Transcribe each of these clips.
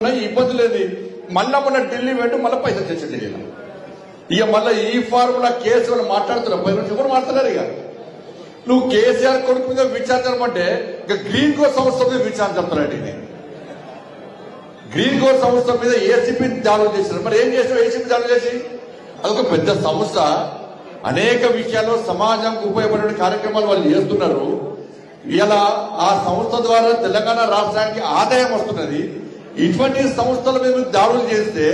ఇబ్బంది లేదు మళ్ళా మొన్న ఢిల్లీ పెట్టి మళ్ళీ పైసలు తెచ్చి ఢిల్లీలో ఇక మళ్ళీ ఈ ఫార్ములా కేసు మాట్లాడుతున్నారు పది నుంచి కూడా మాట్లాడలేరు ఇక. నువ్వు కేసీఆర్ కొడుకు మీద విచారించమంటే ఇక గ్రీన్ కో సంస్థ మీద విచారణ చెప్తున్నాడు ఇది గ్రీన్ కో సంస్థ మీద ఏసీపీ దాడులు చేశారు. మరి ఏం చేసావు ఏసీపీ దాడులు చేసి? అదొక పెద్ద సంస్థ. అనేక విషయాల్లో సమాజంకు ఉపయోగపడే కార్యక్రమాలు వాళ్ళు చేస్తున్నారు. ఇలా ఆ సంస్థ ద్వారా తెలంగాణ రాష్ట్రానికి ఆదాయం వస్తున్నది. ఇటువంటి సంస్థల మీద మీరు దాడులు చేస్తే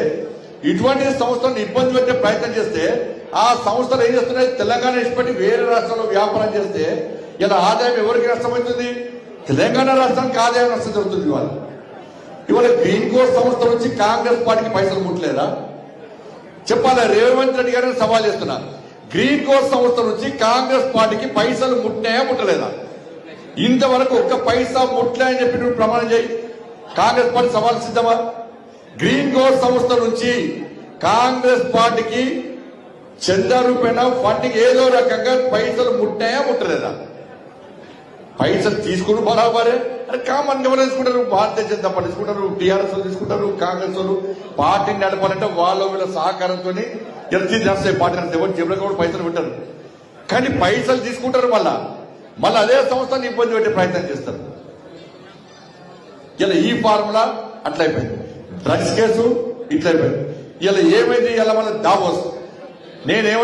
ఇటువంటి సంస్థలను ఇబ్బంది పెట్టే ప్రయత్నం చేస్తే ఆ సంస్థలు ఏం చేస్తున్నాయి? తెలంగాణ ఇష్టపడి వేరే రాష్ట్రంలో వ్యాపారం చేస్తే ఇలా ఆదాయం ఎవరికి నష్టమవుతుంది తెలంగాణ రాష్ట్రానికి ఆదాయం నష్టం జరుగుతుంది ఇవాళ. ఇవాళ గ్రీన్ కోర్ సంస్థ నుంచి కాంగ్రెస్ పార్టీకి పైసలు ముట్టలేదా? చెప్పాలి? రేవంత్ రెడ్డి గారిని సవాల్ చేస్తున్నా. గ్రీన్ కోర్ సంస్థ నుంచి కాంగ్రెస్ పార్టీకి పైసలు ముట్టినాయా ముట్టలేదా? ఇంతవరకు ఒక్క పైసా ముట్టలే అని చెప్పి నువ్వు ప్రమాణం చేయి. కాంగ్రెస్ పార్టీ సవాల్ సిద్ధమా? గ్రీన్ గోల్డ్ సంస్థ నుంచి కాంగ్రెస్ పార్టీకి చందా రూపేణ ఫండింగ్ ఏదో రకంగా పైసలు ముట్టాయా ముట్టలేదా? పైసలు తీసుకుని బరాబరే. అరే కామన్ ఎవరు తీసుకుంటారు భారతీయ జనతా పార్టీ తీసుకుంటారు టీఆర్ఎస్ వాళ్ళు తీసుకుంటారు కాంగ్రెస్ వాళ్ళు. పార్టీని నడపాలంటే వాళ్ళ వీళ్ళ సహకారంతో ఎల్సీ చేస్తాయి పార్టీ నడిస్తే ఎవరు కూడా పైసలు పెట్టారు. కానీ పైసలు తీసుకుంటారు మళ్ళా. మళ్ళీ అదే సంస్థని ఇబ్బంది పెట్టే ప్రయత్నం చేస్తారు. ఇలా ఈ ఫార్ములా అట్లయిపోయింది. డ్రగ్స్ కేసు ఇట్లయిపోయింది. ఇలా ఏమైంది? ఇలా మళ్ళీ దావోస్. నేనేమంటే